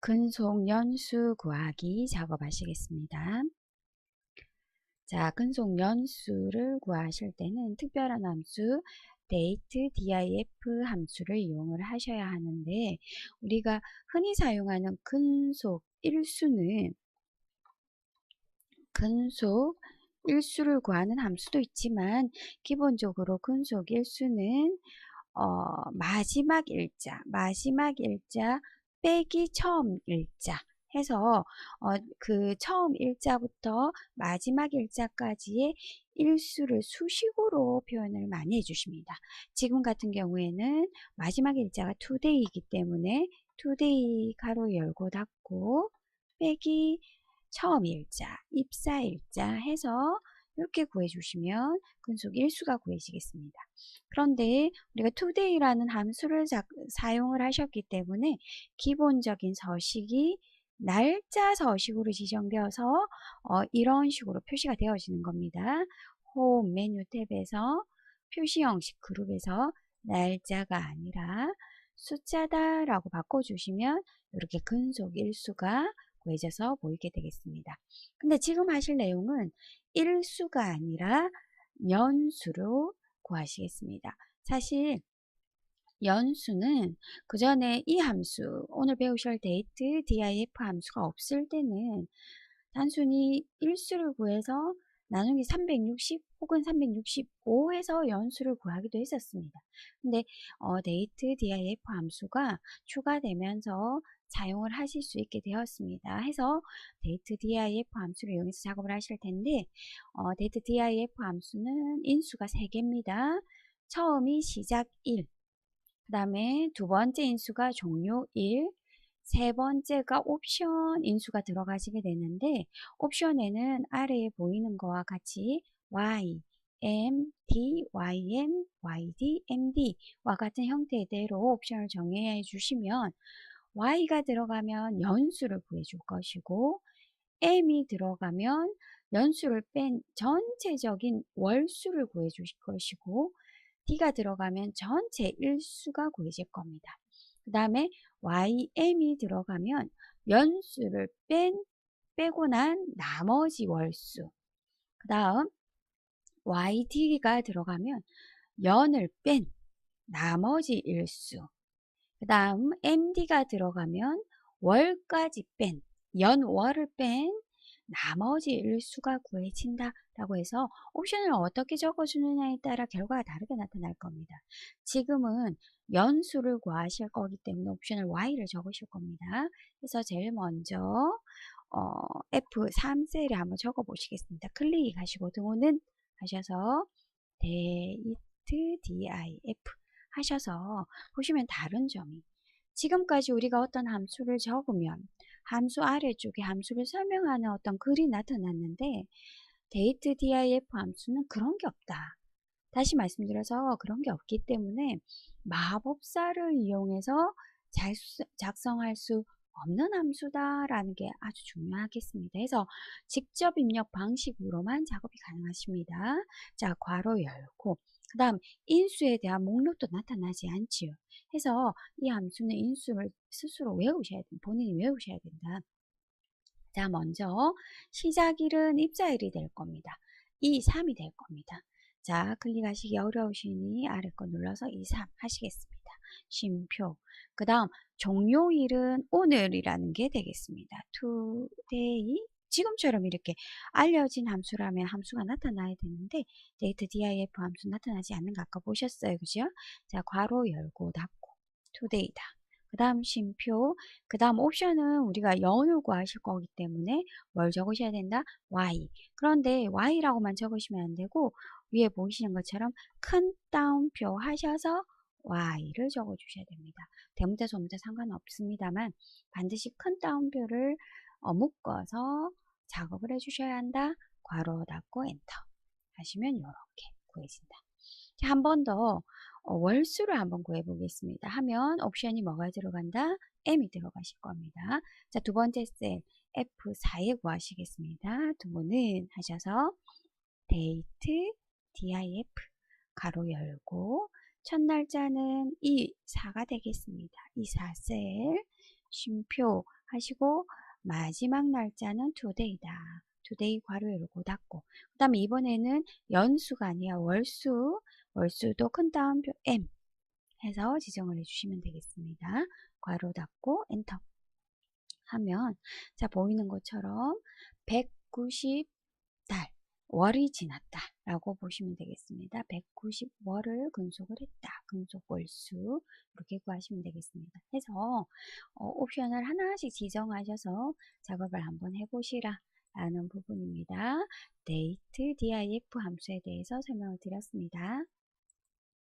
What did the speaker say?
근속 연수 구하기 작업하시겠습니다. 자, 근속 연수를 구하실 때는 특별한 함수 date diff 함수를 이용을 하셔야 하는데 우리가 흔히 사용하는 근속 일수는 근속 일수를 구하는 함수도 있지만 기본적으로 근속 일수는 어, 마지막 일자, 마지막 일자 빼기 처음 일자 해서 어, 그 처음 일자부터 마지막 일자까지의 일수를 수식으로 표현을 많이 해주십니다. 지금 같은 경우에는 마지막 일자가 today이기 때문에 today 가로 열고 닫고 빼기 처음 일자, 입사 일자 해서 이렇게 구해주시면 근속 일수가 구해지겠습니다. 그런데 우리가 today라는 함수를 자, 사용을 하셨기 때문에 기본적인 서식이 날짜 서식으로 지정되어서 어, 이런 식으로 표시가 되어지는 겁니다. 홈 메뉴 탭에서 표시 형식 그룹에서 날짜가 아니라 숫자다 라고 바꿔주시면 이렇게 근속 일수가 구해져서 보이게 되겠습니다. 근데 지금 하실 내용은 일수가 아니라 연수로 구하시겠습니다. 사실 연수는 그 전에 이 함수, 오늘 배우실 데이트 diff 함수가 없을 때는 단순히 일수를 구해서 나누기 360 혹은 365 해서 연수를 구하기도 했었습니다. 근데 어, 데이트 diff 함수가 추가되면서 사용을 하실 수 있게 되었습니다. 해서 데이트 diff 함수를 이용해서 작업을 하실 텐데 어, 데이트 diff 함수는 인수가 3개입니다. 처음이 시작 1, 그 다음에 두 번째 인수가 종료 1, 세 번째가 옵션 인수가 들어가시게 되는데 옵션에는 아래에 보이는 거와 같이 y, m, d, ym, yd, md와 같은 형태대로 옵션을 정해 주시면 y가 들어가면 연수를 구해줄 것이고 m이 들어가면 연수를 뺀 전체적인 월수를 구해주실 것이고 d가 들어가면 전체 일수가 구해질 겁니다. 그 다음에 ym이 들어가면 연수를 뺀 빼고 난 나머지 월수 그 다음 yd가 들어가면 연을 뺀 나머지 일수 그 다음 md가 들어가면 월까지 뺀 연월을 뺀 나머지 일수가 구해진다 라고 해서 옵션을 어떻게 적어주느냐에 따라 결과가 다르게 나타날 겁니다. 지금은 연수를 구하실 거기 때문에 옵션을 y를 적으실 겁니다. 그래서 제일 먼저 어, F3셀에 한번 적어 보시겠습니다. 클릭하시고 등호는 하셔서 데이트 diff 하셔서 보시면 다른 점이 지금까지 우리가 어떤 함수를 적으면 함수 아래쪽에 함수를 설명하는 어떤 글이 나타났는데 데이트 diff 함수는 그런 게 없다. 다시 말씀드려서 그런 게 없기 때문에 마법사를 이용해서 작성할 수 없는 함수다라는 게 아주 중요하겠습니다. 그래서 직접 입력 방식으로만 작업이 가능하십니다. 자, 괄호 열고 그 다음 인수에 대한 목록도 나타나지 않지요. 해서 이 함수는 인수를 스스로 외우셔야 된다. 본인이 외우셔야 된다. 자, 먼저 시작일은 입자일이 될 겁니다. 2, 3이 될 겁니다. 자, 클릭하시기 어려우시니 아래 거 눌러서 2, 3 하시겠습니다. 쉼표. 그 다음 종료일은 오늘이라는 게 되겠습니다. today 지금처럼 이렇게 알려진 함수라면 함수가 나타나야 되는데 데이트 diff 함수 나타나지 않는 거 아까 보셨어요. 그죠? 자, 괄호 열고 닫고 today다. 그 다음 쉼표, 그 다음 옵션은 우리가 연을 구하실 거기 때문에 뭘 적으셔야 된다? y. 그런데 y라고만 적으시면 안 되고 위에 보이시는 것처럼 큰 따옴표 하셔서 y를 적어 주셔야 됩니다. 대문자 소문자 상관없습니다만 반드시 큰 따옴표를 어, 묶어서 작업을 해 주셔야 한다. 괄호 닫고 엔터 하시면 이렇게 구해진다. 한 번더 어, 월수를 한번 구해 보겠습니다. 하면 옵션이 뭐가 들어간다? M이 들어가실 겁니다. 자, 두 번째 셀 F4에 구하시겠습니다. 두분은 하셔서 데이트 diff 가로 열고 첫 날짜는 2, 4가 되겠습니다. 2, 4셀 쉼표 하시고 마지막 날짜는 today다. today 괄호 열고 닫고 그 다음에 이번에는 연수가 아니야 월수 월수도 큰 따옴표 m 해서 지정을 해주시면 되겠습니다. 괄호 닫고 엔터 하면 자 보이는 것처럼 190달 월이 지났다 라고 보시면 되겠습니다. 190월을 근속을 했다. 근속 월수 이렇게 구하시면 되겠습니다. 해서 어, 옵션을 하나씩 지정하셔서 작업을 한번 해보시라 라는 부분입니다. date, diff 함수에 대해서 설명을 드렸습니다.